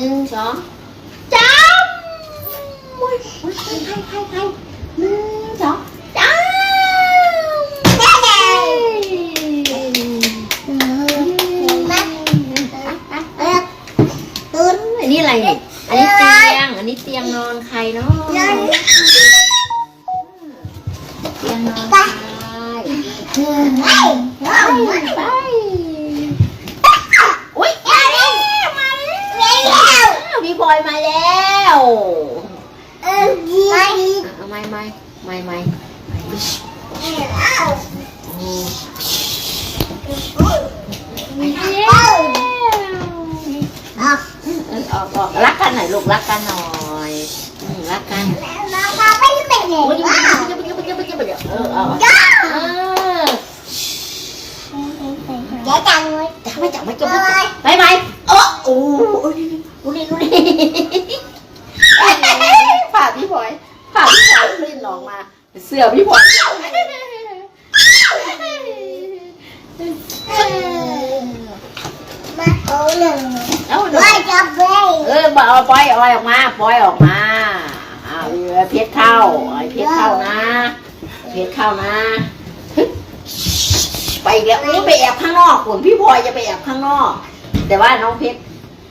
สองจ้ำโอ้ยโอ้ยใครใครใครใครหนึ่งสองจ้ำอันนี้อะไรเนี่ยอันนี้เตียง อันนี้เตียงนอนใครเนาะเตียงนอนใครไปอุ้ยมาแล้วมาแล้วพี่บอยมาแล้วเอา ไม่ไม่ไม่ไม่โอ้ไปแล้วเออออกออกรักกันหน่อยลูกรักกันหน่อยรักกันโอ้ยยังไม่ยังไม่ยังไม่ยังไม่ยังไม่เออเอาเอาเออจับไม่จับไม่จับไม่จับไปไปโอ้โอ้ดูนี่ดูนี่ผ่าพี่พลอยผ่าพี่พลอยลื่นออกมาเสื้อพี่พลอยเอ้าหนูเออบอกเอาปล่อยออยออกมาปล่อยออกมาอ้าวเอาเพชรเข้าไอ้เพชรเข้านะเพชรเข้านะไปอีกแล้วนี่ไปแอบข้างนอกคุณพี่พลอยจะไปแอบข้างนอก แต่ว่าน้องเพชร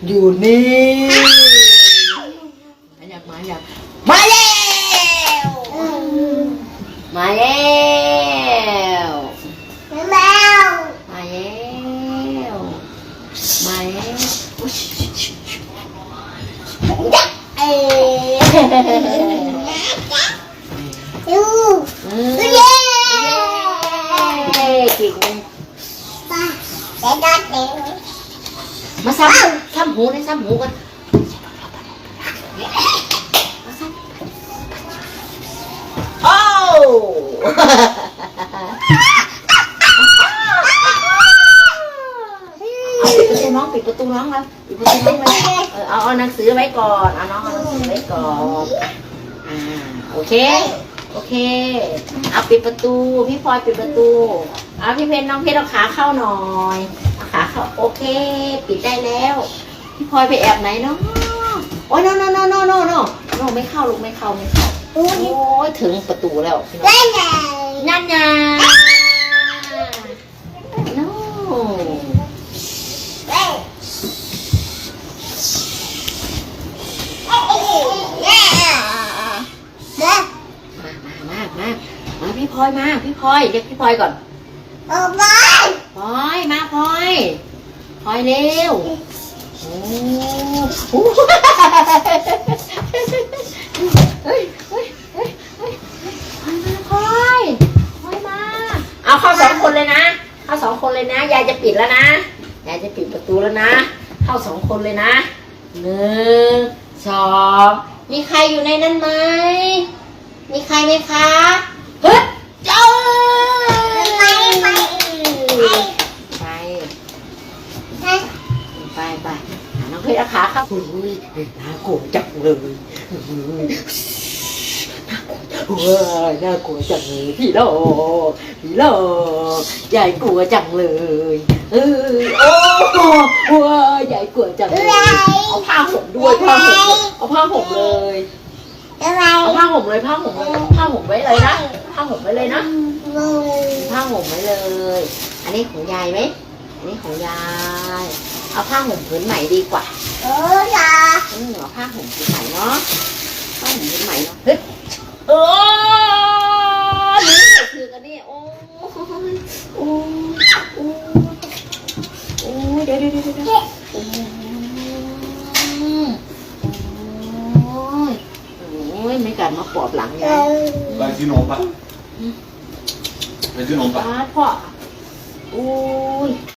อยู่นี่มาอยากมาอยากมาแล้ว มาแล้วมาแล้วมาแล้วอุ๊ยเอ๊อืมเย้เก่งมาซ้ำซ้ำหูเลยซ้ำหูกันมาซ้ำโอ้เอา ปิดประตูน้องปิดประตูน้องแล้วปิดประตูน้องเลยเออเอาเอาหนังสือไว้ก่อนเอาน้องเอาหนังสือไว้ก่อนอ่าโอเค โอเคเอาปิดประตูพี่พลอยปิดประตูเอาพี่เพนน้องเพชรเอาขาเข้าหน่อยเอาขาเข้าโอเค ปิดได้แล้วพี่พลอยไปแอบไหนเนาะโอ้ยโนโนโนโนโนโนโนไม่เข้าลูกไม่เข้าไม่เข้า โอ้ยถึงประตูแล้วพี่น้องนั่นไงโนมามามามามาพี่พลอยมาพี่พลอยเรียกพี่พลอยก่อนพลอยมาพลอยพลอยเร็วโอ้โหเฮ้ยเฮ้ยเฮ้ยเฮ้ยพลอยมาพลอยพลอยมา เอาเข้าสองคนเลยนะ เข้าสองคนเลยนะ ยายจะปิดแล้วนะ ยายจะปิดประตูแล้วนะ เข้าสองคนเลยนะหนึ่งสองมีใครอยู่ในนั้นไหม มีใครไหมคะ เฮ้ยเจ้าไปไปไปไปหาน้องเพชรเอาขาครับอุ้ยน่ากจังเลย วว้ายน่ากลัวจังเลยพี่โลกพี่โลกยายกลัวจังเลยเออโอ้ว้ายยายกลัวจังเลยเอาผ้าห่มด้วยผ้าห่มเอาผ้าห่มเลยเอาผ้าห่มเลยผ้าห่มเลยผ้าห่มไว้เลยนะผ้าห่มไว้เลยนะผ้าห่มไว้เลย อันนี้ของยายไหมอันนี้ของยายเอาผ้าห่มผืนใหม่ดีกว่าอืมเอาผ้าห่มผืนใหม่เนาะผ้าห่มผืนใหม่เนาะ เฮ้ยเออนี่ใส่คือกันนี่โอ้ยโอ้ยโอ้ยโอ้ยเดี๋ยวเดี๋ยวเดี๋ยวเดี๋ยวโอ้ยโอ้ยโอ้ยไม่กัดมาปอบหลังยาย Vai de novo, vai. Vai de novo, vai. ป้าพ่อโอ้ย